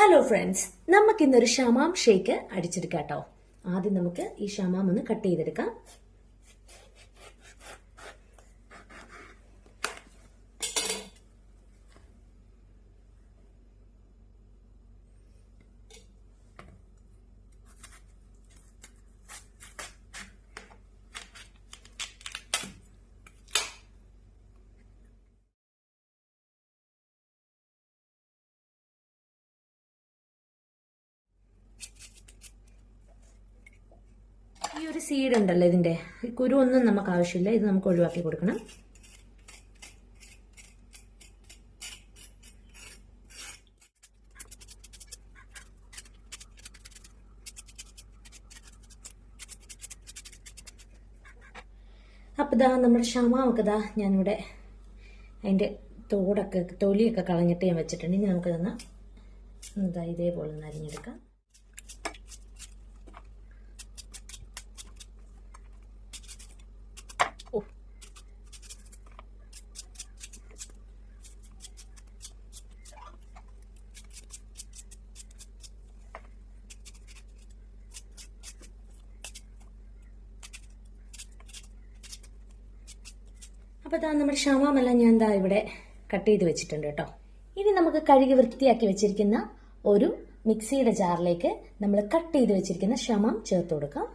Hello friends നമുക്ക് ഇന്നൊരു ഷമാം shake അടിച്ചെടുക്കാം കേട്ടോ ആദ്യം നമുക്ക് ഈ ഷമാം ഒന്ന് കട്ട് ചെയ്തെടുക്കാം. ഈ ഒരു സീഡ് ഉണ്ടല്ലോ ഇതിന്റെ. ഈ കുരു ഒന്നും നമുക്ക് ആവശ്യമില്ല. ഇത് നമുക്ക് ഒഴിവാക്കി കൊടുക്കണം. അപ്പോൾ ഇതാ നമ്മുടെ ക്ഷമാവൊക്കെ ഇതാ ഞാനിവിടെ അതിന്റെ തോടൊക്കെ തൊലിയൊക്കെ കളഞ്ഞിട്ട് ഞാൻ വെച്ചിട്ടുണ്ട്. ഇനി നമുക്ക് തന്ന ഇതാ ഇതേപോലെ ഒന്ന് അരിഞ്ഞെടുക്കാം. അപ്പോൾ ഇതാ നമ്മുടെ ഷമാമെല്ലാം ഞാൻ എന്താ ഇവിടെ കട്ട് ചെയ്ത് വെച്ചിട്ടുണ്ട് കേട്ടോ. ഇനി നമുക്ക് കഴുകി വൃത്തിയാക്കി വെച്ചിരിക്കുന്ന ഒരു മിക്സിയുടെ ജാറിലേക്ക് നമ്മൾ കട്ട് ചെയ്ത് വെച്ചിരിക്കുന്ന ഷമാം ചേർത്ത് കൊടുക്കാം.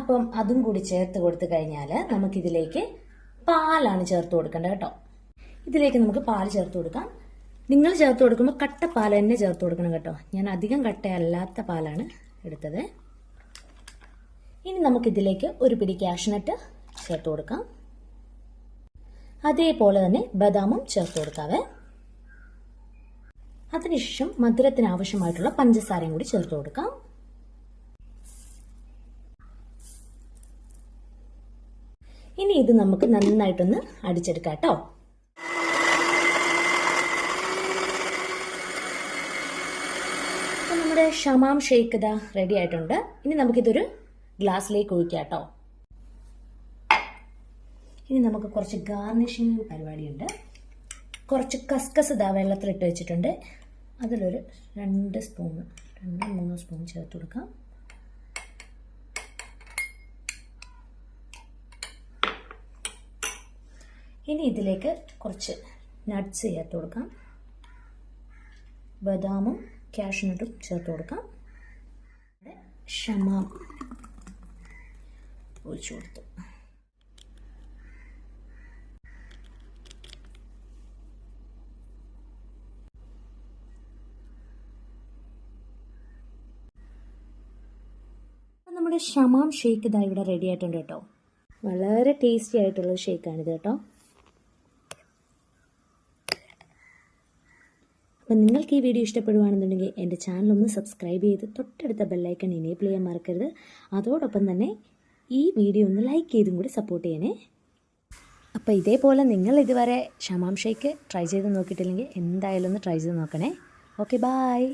അപ്പം അതും കൂടി ചേർത്ത് കൊടുത്തു കഴിഞ്ഞാൽ നമുക്കിതിലേക്ക് പാലാണ് ചേർത്ത് കൊടുക്കേണ്ടത് കേട്ടോ. ഇതിലേക്ക് നമുക്ക് പാൽ ചേർത്ത് കൊടുക്കാം. നിങ്ങൾ ചേർത്ത് കൊടുക്കുമ്പോൾ കട്ട പാൽ തന്നെ ചേർത്ത് കൊടുക്കണം കേട്ടോ. ഞാൻ അധികം കട്ടയല്ലാത്ത പാലാണ് എടുത്തത്. ഇനി നമുക്കിതിലേക്ക് ഒരു പിടി കാഷ്നട്ട് ചേർത്ത് കൊടുക്കാം. അതേപോലെ തന്നെ ബദാമും ചേർത്ത് കൊടുക്കാവേ. അതിനുശേഷം മധുരത്തിന് ആവശ്യമായിട്ടുള്ള പഞ്ചസാരയും കൂടി ചേർത്ത് കൊടുക്കാം. ഇനി ഇത് നമുക്ക് നന്നായിട്ടൊന്ന് അടിച്ചെടുക്കാം കേട്ടോ അപ്പോൾ നമ്മുടെ ഷമാം ഷേക്ക് ഇതാ റെഡി ആയിട്ടുണ്ട്. ഇനി നമുക്കിതൊരു ഗ്ലാസ്സിലേക്ക് ഒഴിക്കാം കേട്ടോ. ഇനി നമുക്ക് കുറച്ച് ഗാർണിഷിങ് പരിപാടിയുണ്ട്. കുറച്ച് കസ്കസ് ഇതാ വെള്ളത്തിലിട്ട് വെച്ചിട്ടുണ്ട്. അതിലൊരു രണ്ട് സ്പൂൺ രണ്ട് മൂന്ന് സ്പൂൺ ചേർത്ത് കൊടുക്കാം. ഇനി ഇതിലേക്ക് കുറച്ച് നട്ട്സ് ചേർത്ത് കൊടുക്കാം. ബദാമും കാഷ്നട്ടും ചേർത്ത് കൊടുക്കാം. ഷമാം ഒഴിച്ചു കൊടുത്തു. നമ്മുടെ ഷമാം ഷേക്ക് ഇതാ ഇവിടെ റെഡി ആയിട്ടുണ്ട് കേട്ടോ. വളരെ ടേസ്റ്റി ആയിട്ടുള്ള ഷേക്കാണിത് കേട്ടോ. അപ്പം നിങ്ങൾക്ക് ഈ വീഡിയോ ഇഷ്ടപ്പെടുവാണെന്നുണ്ടെങ്കിൽ എന്റെ ചാനൽ ഒന്ന് സബ്സ്ക്രൈബ് ചെയ്ത് തൊട്ടടുത്ത ബെല്ലൈക്കൺ എനേബിൾ ചെയ്യാൻ മറക്കരുത്. അതോടൊപ്പം തന്നെ ഈ വീഡിയോ ഒന്ന് ലൈക്ക് ചെയ്തും കൂടി സപ്പോർട്ട് ചെയ്യണേ. അപ്പോൾ ഇതേപോലെ നിങ്ങൾ ഇതുവരെ ഷമാം ട്രൈ ചെയ്ത് നോക്കിയിട്ടില്ലെങ്കിൽ എന്തായാലും ഒന്ന് ട്രൈ ചെയ്ത് നോക്കണേ. Okay bye